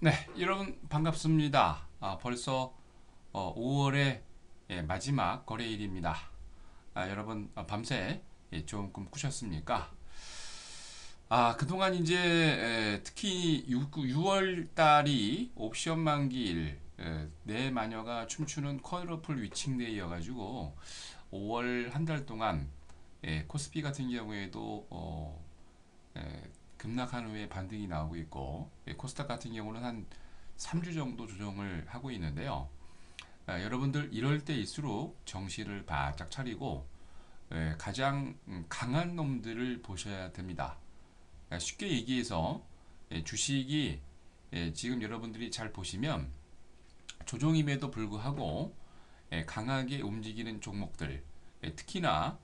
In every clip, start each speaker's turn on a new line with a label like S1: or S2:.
S1: 네, 여러분 반갑습니다. 아, 벌써 어, 5월의 예, 마지막 거래일입니다. 아, 여러분 아, 밤새 예, 좋은 꿈 꾸셨습니까? 아, 그동안 이제 에, 특히 6, 월 달이 옵션 만기일 에, 내 마녀가 춤추는 쿼드러플 위칭데이여 가지고 5월 한 달 동안 예, 코스피 같은 경우에도 어, 에, 급락한 후에 반등이 나오고 있고 예, 코스닥 같은 경우는 한 3주 정도 조정을 하고 있는데요. 아, 여러분들 이럴 때일수록 정신을 바짝 차리고 예, 가장 음, 강한 놈들을 보셔야 됩니다. 아, 쉽게 얘기해서 예, 주식이 예, 지금 여러분들이 잘 보시면 조정임에도 불구하고 예, 강하게 움직이는 종목들 예, 특히나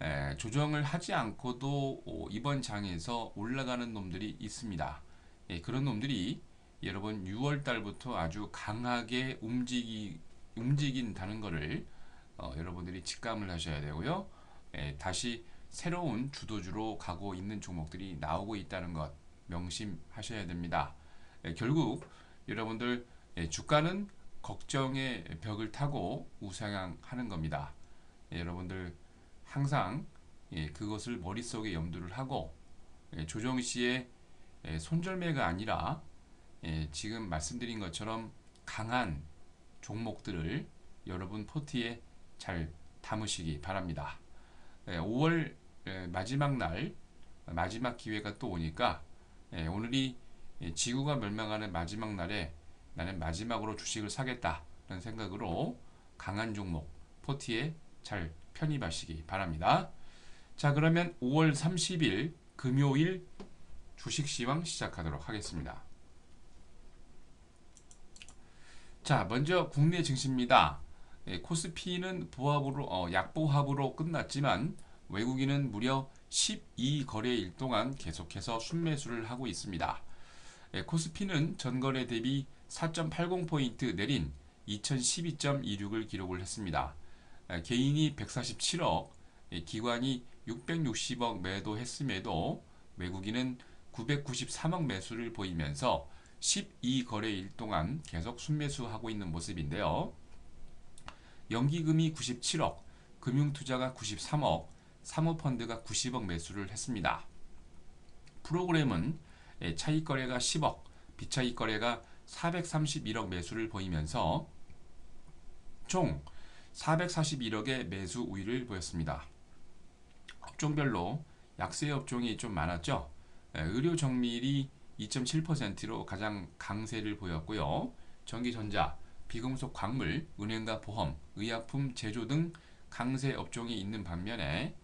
S1: 에, 조정을 하지 않고도 오, 이번 장에서 올라가는 놈들이 있습니다. 예, 그런 놈들이 여러분 6월 달부터 아주 강하게 움직이 움직인다는 것을 어, 여러분들이 직감을 하셔야 되고요. 예, 다시 새로운 주도주로 가고 있는 종목들이 나오고 있다는 것 명심하셔야 됩니다. 예, 결국 여러분들 예, 주가는 걱정의 벽을 타고 우상향하는 겁니다. 예, 여러분들 항상 예, 그것을 머릿속에 염두를 하고 예, 조정 시에 예, 손절매가 아니라 예, 지금 말씀드린 것처럼 강한 종목들을 여러분 포트에 잘 담으시기 바랍니다. 예, 5월 예, 마지막 날 마지막 기회가 또 오니까 예, 오늘이 예, 지구가 멸망하는 마지막 날에 나는 마지막으로 주식을 사겠다는 생각으로 강한 종목 포트에 잘 편입하시기 바랍니다. 자, 그러면 5월 30일 금요일 주식 시황 시작하도록 하겠습니다. 자, 먼저 국내 증시입니다. 예, 코스피는 보합으로 어, 약보합으로 끝났지만 외국인은 무려 12거래일 동안 계속해서 순매수를 하고 있습니다. 예, 코스피는 전거래 대비 4.80포인트 내린 2012.26을 기록을 했습니다. 예, 개인이 147억, 예, 기관이 660억 매도했음에도 외국인은 993억 매수를 보이면서 12거래일 동안 계속 순매수하고 있는 모습인데요. 연기금이 97억, 금융투자가 93억, 사모펀드가 90억 매수를 했습니다. 프로그램은 예, 차익거래가 10억, 비차익거래가 431억 매수를 보이면서 총 441억의 매수 우위를 보였습니다. 업종별로 약세 업종이 좀 많았죠. 예, 의료 정밀이 2.7%로 가장 강세를 보였고요. 전기전자, 비금속 광물, 은행과 보험, 의약품, 제조 등 강세 업종이 있는 반면에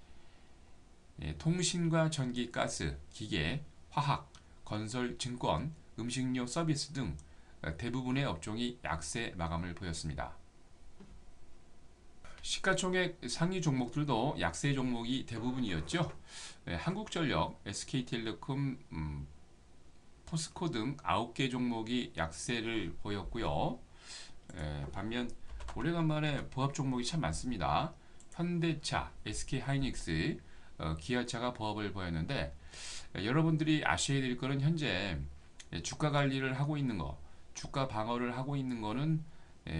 S1: 예, 통신과 전기, 가스, 기계, 화학, 건설, 증권, 음식료 서비스 등 어, 대부분의 업종이 약세 마감을 보였습니다. 시가총액 상위 종목들도 약세 종목이 대부분이었죠. 네, 한국전력, SK텔레콤, 음, 포스코 등 9개 종목이 약세를 보였고요. 네, 반면 오래간만에 보합 종목이 참 많습니다. 현대차, SK하이닉스, 어, 기아차가 보합을 보였는데 네, 여러분들이 아셔야 될 거는 현재 주가 관리를 하고 있는 거, 주가 방어를 하고 있는 거는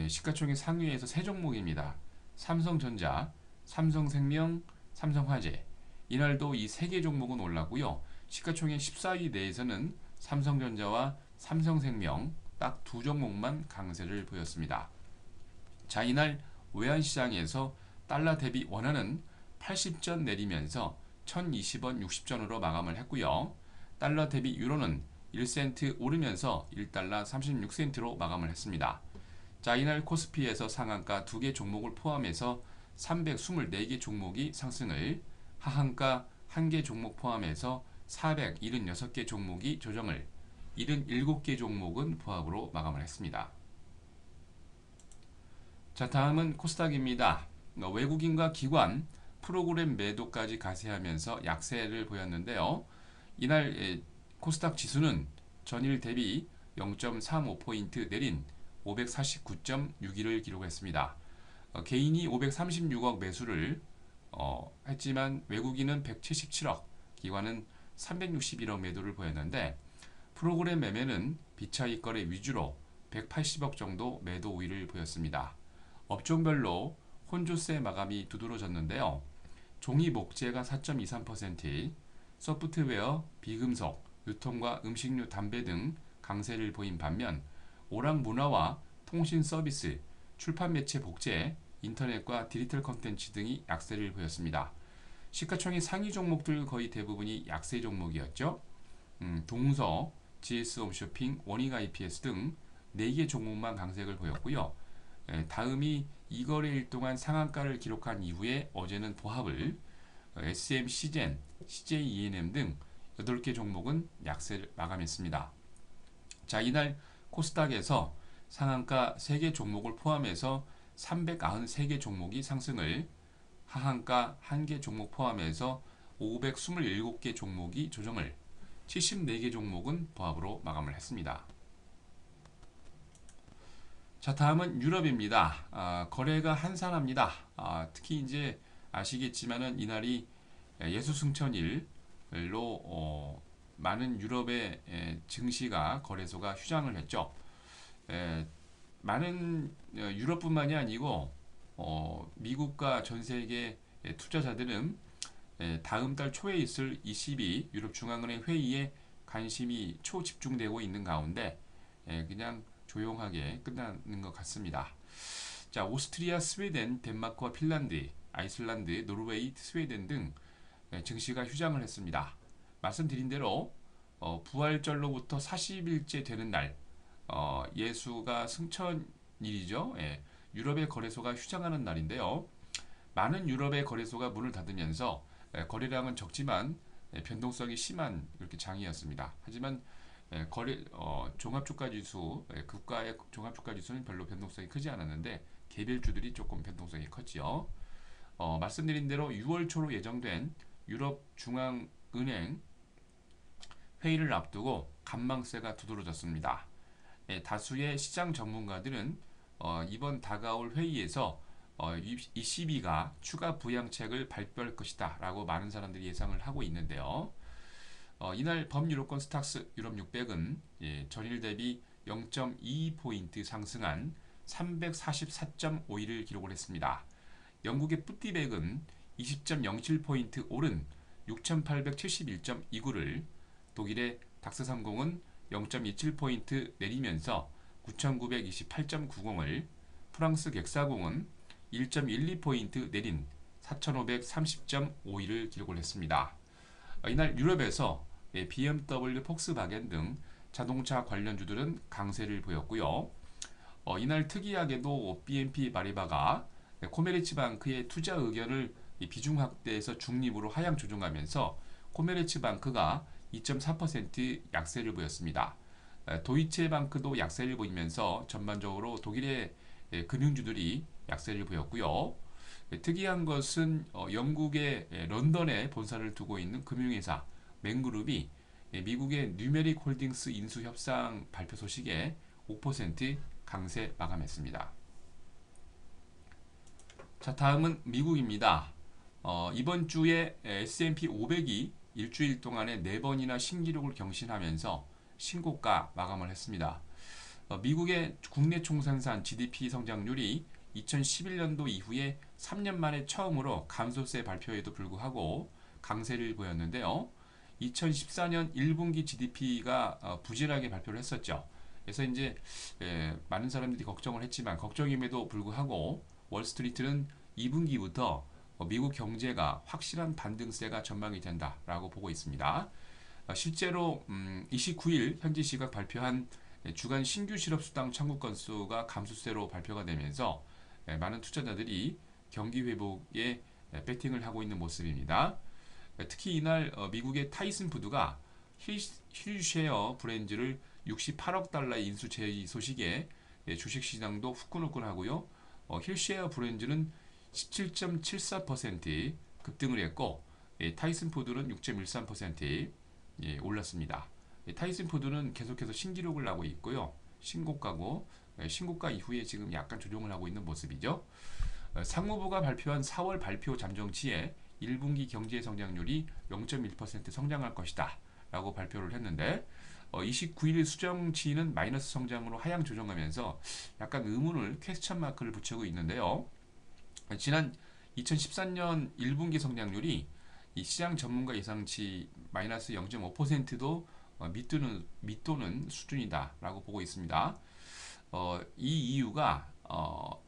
S1: 시가총액 상위에서 세 종목입니다. 삼성전자, 삼성생명, 삼성화재. 이날도 이 세 개 종목은 올랐고요. 시가총액 14위 내에서는 삼성전자와 삼성생명 딱 두 종목만 강세를 보였습니다. 자, 이날 외환시장에서 달러 대비 원화는 80전 내리면서 1020원 60전으로 마감을 했고요. 달러 대비 유로는 1센트 오르면서 1달러 36센트로 마감을 했습니다. 자, 이날 코스피에서 상한가 2개 종목을 포함해서 324개 종목이 상승을, 하한가 1개 종목 포함해서 476개 종목이 조정을, 77개 종목은 포함으로 마감을 했습니다. 자, 다음은 코스닥입니다. 외국인과 기관, 프로그램 매도까지 가세하면서 약세를 보였는데요. 이날 코스닥 지수는 전일 대비 0.35포인트 내린 549.61을 기록했습니다. 어, 개인이 536억 매수를 어, 했지만 외국인은 177억, 기관은 361억 매도를 보였는데 프로그램 매매는 비차익 거래 위주로 180억 정도 매도 우위를 보였습니다. 업종별로 혼조세 마감이 두드러졌는데요. 종이 목재가 4.23%, 소프트웨어, 비금속, 유통과 음식료, 담배 등 강세를 보인 반면 오락 문화와 통신 서비스, 출판 매체 복제, 인터넷과 디지털 컨텐츠 등이 약세를 보였습니다. 시가총액 상위 종목들 거의 대부분이 약세 종목이었죠. 음, 동서, GS 홈쇼핑, 원익 IPS 등 4개 종목만 강세를 보였고요. 에, 다음이 이거래일 동안 상한가를 기록한 이후에 어제는 보합을 어, SM, CGen, CJ ENM 등 8개 종목은 약세를 마감했습니다. 자, 이날 코스닥에서 상한가 3개 종목을 포함해서 393개 종목이 상승을 하한가 1개 종목 포함해서 527개 종목이 조정을 74개 종목은 보합으로 마감을 했습니다. 자 다음은 유럽입니다. 아, 거래가 한산합니다. 아, 특히 이제 아시겠지만은 이날이 예수승천일로 어, 많은 유럽의 에, 증시가 거래소가 휴장을 했죠. 에, 많은 어, 유럽뿐만이 아니고 어, 미국과 전 세계 투자자들은 에, 다음 달 초에 있을 ECB 유럽 중앙은행 회의에 관심이 초집중되고 있는 가운데 에, 그냥 조용하게 끝나는 것 같습니다. 자, 오스트리아, 스웨덴, 덴마크와 핀란드, 아이슬란드, 노르웨이, 스웨덴 등 증시가 휴장을 했습니다. 말씀드린 대로 어, 부활절로부터 40일째 되는 날 어, 예수가 승천일이죠. 예, 유럽의 거래소가 휴장하는 날인데요. 많은 유럽의 거래소가 문을 닫으면서 예, 거래량은 적지만 예, 변동성이 심한 이렇게 장이었습니다. 하지만 예, 거래 어, 종합주가지수 예, 국가의 종합주가지수는 별로 변동성이 크지 않았는데 개별주들이 조금 변동성이 컸지요. 어, 말씀드린 대로 6월 초로 예정된 유럽 중앙은행 회의를 앞두고 간망세가 두드러졌습니다. 예, 다수의 시장 전문가들은 어, 이번 다가올 회의에서 어, ECB가 추가 부양책을 발표할 것이다 라고 많은 사람들이 예상을 하고 있는데요. 어, 이날 범유로권 스탁스 유럽 600은 예, 전일 대비 0.22포인트 상승한 344.51을 기록을 했습니다. 영국의 뿌띠백은 20.07포인트 오른 6871.29를 독일의 닥스30은 0.27포인트 내리면서 9928.90을 프랑스 객사공은 1.12포인트 내린 4530.51을 기록을 했습니다. 어, 이날 유럽에서 BMW, 폭스바겐 등 자동차 관련주들은 강세를 보였고요. 어, 이날 특이하게도 BNP 바리바가 코메르츠 방크의 투자 의견을 비중 확대해서 중립으로 하향 조정하면서 코메르츠 방크가 2.4% 약세를 보였습니다. 도이체 방크도 약세를 보이면서 전반적으로 독일의 금융주들이 약세를 보였고요. 특이한 것은 어, 영국의 런던에 본사를 두고 있는 금융회사 맹그룹이 미국의 뉴메릭 홀딩스 인수 협상 발표 소식에 5% 강세 마감했습니다. 자 다음은 미국입니다. 어, 이번 주에 S&P 500이 일주일 동안에 4번이나 신기록을 경신하면서 신고가 마감을 했습니다. 어, 미국의 국내 총생산 GDP 성장률이 2011년도 이후에 3년 만에 처음으로 감소세 발표에도 불구하고 강세를 보였는데요. 2014년 1분기 GDP가 어, 부진하게 발표를 했었죠. 그래서 이제 예, 많은 사람들이 걱정을 했지만 걱정임에도 불구하고 월스트리트는 2분기부터 어, 미국 경제가 확실한 반등세가 전망이 된다라고 보고 있습니다. 어, 실제로 음, 29일 현지 시각 발표한 주간 신규 실업수당 청구 건수가 감소세로 발표가 되면서 예, 많은 투자자들이 경기 회복에 예, 배팅을 하고 있는 모습입니다. 예, 특히 이날 미국의 타이슨 푸드가 힐쉐어 브랜드를 68억 달러 인수 제의 소식에 주식시장도 후끈후끈하고요. 힐쉐어 브랜드는 17.74% 급등을 했고 타이슨 푸드는 6.13% 올랐습니다. 타이슨 푸드는 계속해서 신기록을 나고 있고요. 신고가고 신고가 이후에 지금 약간 조정을 하고 있는 모습이죠. 어, 상무부가 발표한 4월 발표 잠정치에 1분기 경제 성장률이 0.1% 성장할 것이다 라고 발표를 했는데 어, 29일 수정치는 마이너스 성장으로 하향 조정하면서 약간 의문을 퀘스천 마크를 붙이고 있는데요. 지난 2013년 1분기 성장률이 이 시장 전문가 예상치 마이너스 0.5%도 어, 밑도는, 밑도는 수준이다라고 보고 있습니다. 어, 이 이유가 어,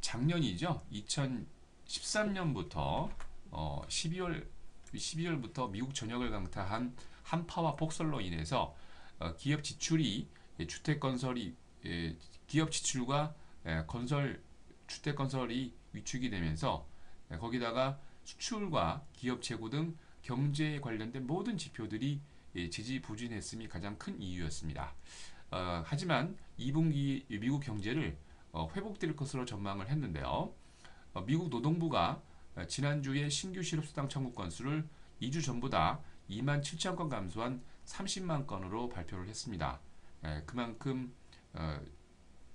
S1: 작년이죠. 2013년부터 어, 12월 12월부터 미국 전역을 강타한 한파와 폭설로 인해서 어, 기업 지출이 예, 주택 건설이 예, 기업 지출과 예, 건설 주택 건설이 위축이 되면서 예, 거기다가 수출과 기업 재고 등 경제에 관련된 모든 지표들이 예, 지지부진했음이 가장 큰 이유였습니다. 어, 하지만 2분기 미국 경제를 어, 회복될 것으로 전망을 했는데요. 어, 미국 노동부가 어, 지난주에 신규 실업수당 청구 건수를 2주 전보다 2만 7천 건 감소한 30만 건으로 발표를 했습니다. 예, 그만큼 어,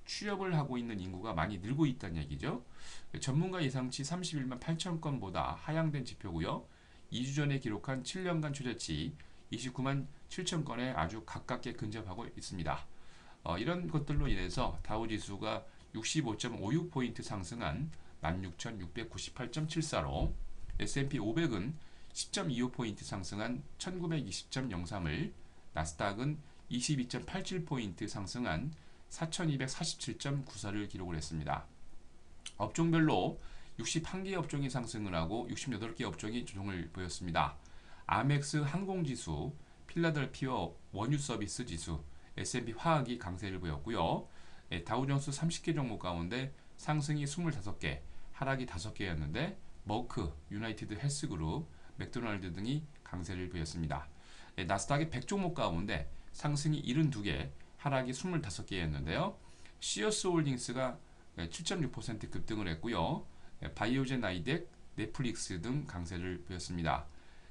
S1: 취업을 하고 있는 인구가 많이 늘고 있다는 얘기죠. 전문가 예상치 31만 8천 건보다 하향된 지표고요. 2주 전에 기록한 7년간 최저치 29만 7천 건에 아주 가깝게 근접하고 있습니다. 어, 이런 것들로 인해서 다우 지수가 65.56포인트 상승한 16,698.74로 S&P 500은 10.25포인트 상승한 1920.03을 나스닥은 22.87포인트 상승한 4247.94를 기록을 했습니다. 업종별로 61개 업종이 상승을 하고 68개 업종이 조정을 보였습니다. 아멕스 항공지수, 필라델피아 원유 서비스 지수, S&P 화학이 강세를 보였고요. 예, 다우존스 30개 종목 가운데 상승이 25개, 하락이 5개였는데 머크, 유나이티드 헬스그룹, 맥도날드 등이 강세를 보였습니다. 예, 나스닥의 100종목 가운데 상승이 72개, 하락이 25개였는데요. 시어스 홀딩스가 7.6% 급등을 했고요. 예, 바이오젠 아이덱, 넷플릭스 등 강세를 보였습니다.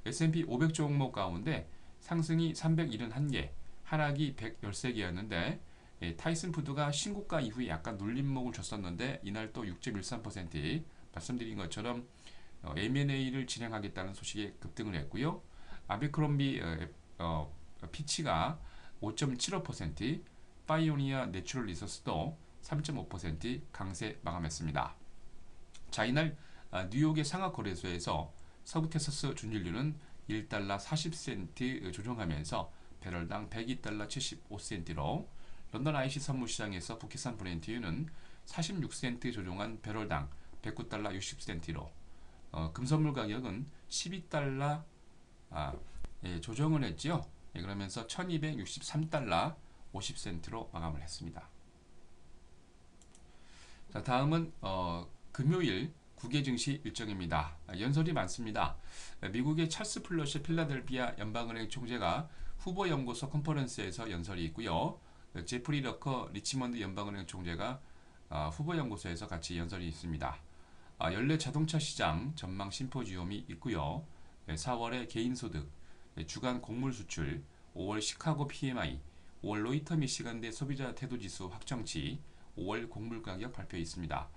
S1: S&P 500 종목 가운데 상승이 371개, 하락이 113개였는데 예, 타이슨 푸드가 신고가 이후에 약간 눌림목을 줬었는데 이날 또 6.13% 말씀드린 것처럼 어, M&A를 진행하겠다는 소식에 급등을 했고요. 아베크롬비 어, 어, 피치가 5.75%, 파이오니아 내추럴 리소스도 3.5% 강세 마감했습니다. 자 이날 아, 뉴욕의 상하거래소에서 서부 텍사스 준율류는 1달러 40센트 조정하면서 배럴당 102달러 75센트로 런던 IC 선물시장에서 북해산 브렌트유는 46센트 조정한 배럴당 109달러 60센트로 어, 금선물 가격은 12달러 아, 예, 조정을 했지요. 예, 그러면서 1263달러 50센트로 마감을 했습니다. 자, 다음은 어, 금요일 국외 증시 일정입니다. 아, 연설이 많습니다. 미국의 찰스 플러시 필라델피아 연방은행 총재가 후보 연구소 컨퍼런스에서 연설이 있고요. 제프리 러커 리치먼드 연방은행 총재가 아, 후보 연구소에서 같이 연설이 있습니다. 아, 연례 자동차 시장 전망 심포지엄이 있고요. 4월에 개인 소득, 주간 곡물 수출, 5월 시카고 PMI, 5월 로이터 미시간대 소비자 태도 지수 확정치, 5월 곡물 가격 발표 있습니다.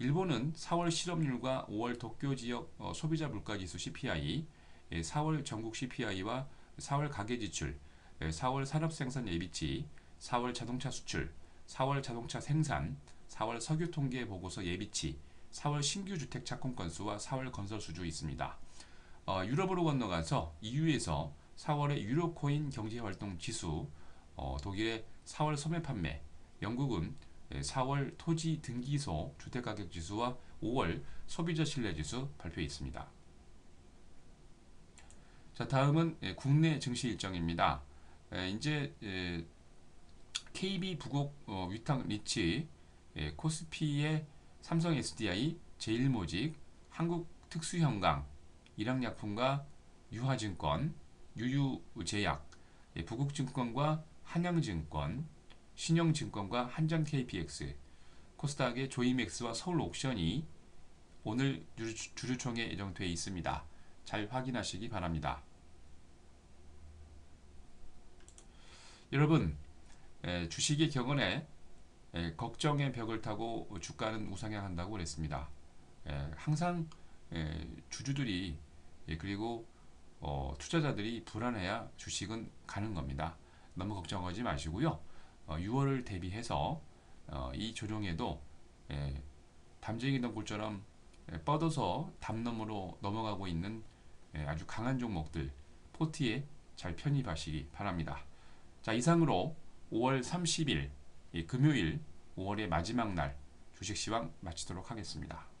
S1: 일본은 4월 실업률과 5월 도쿄 지역 어, 소비자 물가 지수 CPI, 4월 전국 CPI와 4월 가계 지출, 4월 산업 생산 예비치, 4월 자동차 수출, 4월 자동차 생산, 4월 석유 통계 보고서 예비치, 4월 신규 주택 착공 건수와 4월 건설 수주 있습니다. 어, 유럽으로 건너가서 EU에서 4월의 유로 코인 경제 활동 지수, 어, 독일의 4월 소매 판매, 영국은 4월 토지 등기소 주택가격 지수와 5월 소비자 신뢰 지수 발표 있습니다. 자, 다음은 예, 국내 증시 일정입니다. 예, 이제 예, KB 부곡 어, 위탁 리치, 코스피의 삼성 SDI, 제일모직, 한국 특수형광, 일양약품과 유화증권, 유유제약, 부국증권과 한양증권, 신영증권과 한전 KPX, 코스닥의 조이맥스와 서울옥션이 오늘 주주총회 예정되어 있습니다. 잘 확인하시기 바랍니다. 여러분 주식의 격언에 걱정의 벽을 타고 주가는 우상향한다고 그랬습니다. 항상 주주들이 그리고 어, 투자자들이 불안해야 주식은 가는 겁니다. 너무 걱정하지 마시고요. 어, 6월을 대비해서 어, 이 조정에도 예, 담쟁이 덩굴처럼 예, 뻗어서 담넘으로 넘어가고 있는 예, 아주 강한 종목들 포트에 잘 편입하시기 바랍니다. 자 이상으로 5월 30일 예, 금요일 5월의 마지막 날 주식시황 마치도록 하겠습니다.